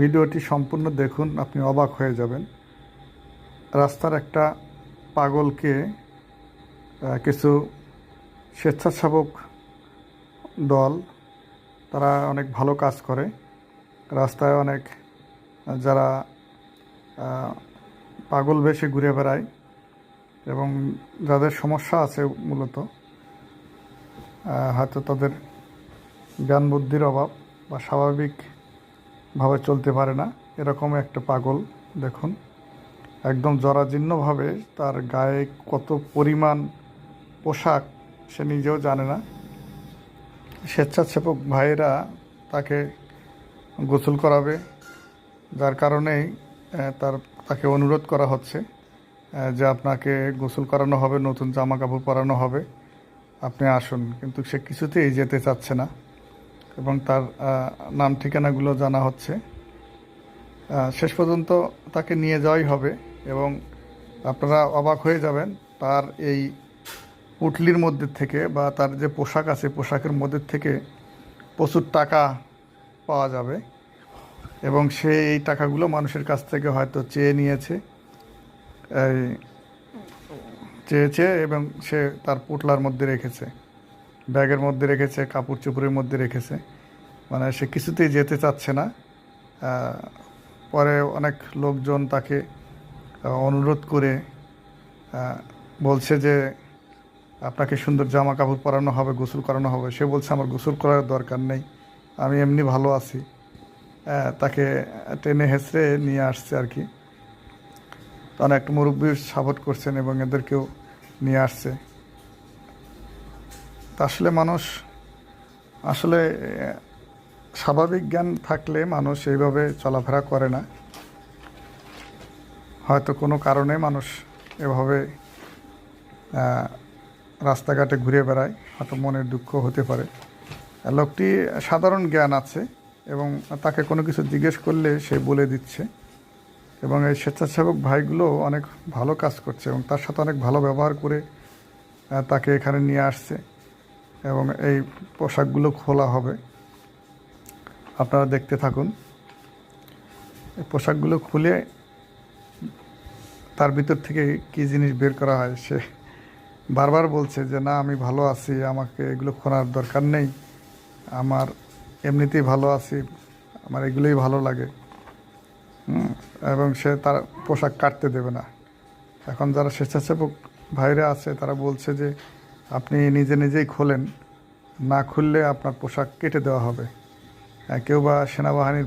ভিডিওটি সম্পূর্ণ দেখুন, আপনি অবাক হয়ে যাবেন। রাস্তার একটা পাগলকে কিছু স্বেচ্ছাসেবক দল, তারা অনেক ভালো কাজ করে। রাস্তায় অনেক, যারা পাগল বেশে ঘুরে বেড়ায় এবং যাদের সমস্যা আছে মূলত হয়তো তাদের জ্ঞান বুদ্ধির অভাব বা স্বাভাবিকভাবে চলতে পারে না। এরকম একটা পাগল, দেখুন। একদম জরাজীর্ণভাবে তার গায়ে কত পরিমাণ পোশাক সে নিজেও জানে না। স্বেচ্ছাসেবক ভাইয়েরা তাকে গোসল করাবে, যার কারণেই তার, তাকে অনুরোধ করা হচ্ছে যে আপনাকে গোসল করানো হবে, নতুন জামা কাপড় পরানো হবে। আপনি আসুন, কিন্তু সে কিছুতেই যেতে চাচ্ছে না। এবং তার নাম ঠিকানাগুলো জানা হচ্ছে। শেষ পর্যন্ত তাকে নিয়ে যাওয়াই হবে এবং আপনারা অবাক হয়ে যাবেন, তার এই পুটলির মধ্যে থেকে বা তার যে পোশাক আছে, পোশাকের মধ্যে থেকে প্রচুর টাকা পাওয়া যাবে এবং সে এই টাকাগুলো মানুষের কাছ থেকে হয়তো চেয়ে নিয়েছে চেয়েছে এবং সে তার পুটলার মধ্যে রেখেছে। ব্যাগের মধ্যে রেখেছে, কাপড় চোপড়ের মধ্যে রেখেছে। মানে সে কিছুতেই যেতে চাচ্ছে না। পরে অনেক লোকজন তাকে অনুরোধ করে বলছে যে, আপনাকে সুন্দর জামা কাপড় পরানো হবে, গোসল করানো হবে। সে বলছে, আমার গোসল করার দরকার নেই, আমি এমনি ভালো আছি। তাকে টেনে হেসড়ে নিয়ে আসছে আর কি। অনেক মুরব্বী সাপোর্ট করছেন এবং এদেরকেও নিয়ে আসছে। তা আসলে মানুষ, আসলে স্বাভাবিক জ্ঞান থাকলে মানুষ এইভাবে চলাফেরা করে না। হয়তো কোনো কারণে মানুষ এভাবে রাস্তাঘাটে ঘুরে বেড়ায়, হয়তো মনের দুঃখ হতে পারে। লোকটি সাধারণ জ্ঞান আছে এবং তাকে কোনো কিছু জিজ্ঞেস করলে সে বলে দিচ্ছে এবং এই স্বেচ্ছাসেবক ভাইগুলো অনেক ভালো কাজ করছে এবং তার সাথে অনেক ভালো ব্যবহার করে তাকে এখানে নিয়ে আসছে। এবং এই পোশাকগুলো খোলা হবে। আপনারা দেখতে থাকুন। এই পোশাকগুলো খুলে তার ভিতর থেকে কী জিনিস বের করা হয়, সে বারবার বলছে যে, না, আমি ভালো আছি, আমাকে এগুলো খোলার দরকার নেই। আমার এমনিতেই ভালো আছি, আমার এগুলোই ভালো লাগে। এবং সে তার পোশাক কাটতে দেবে না। এখন যারা স্বেচ্ছাসেবক ভাইরা আছে, তারা বলছে যে আপনি নিজে নিজেই খোলেন। না খুললে আপনার পোশাক কেটে দেওয়া হবে। কেউ বা সেনাবাহিনীর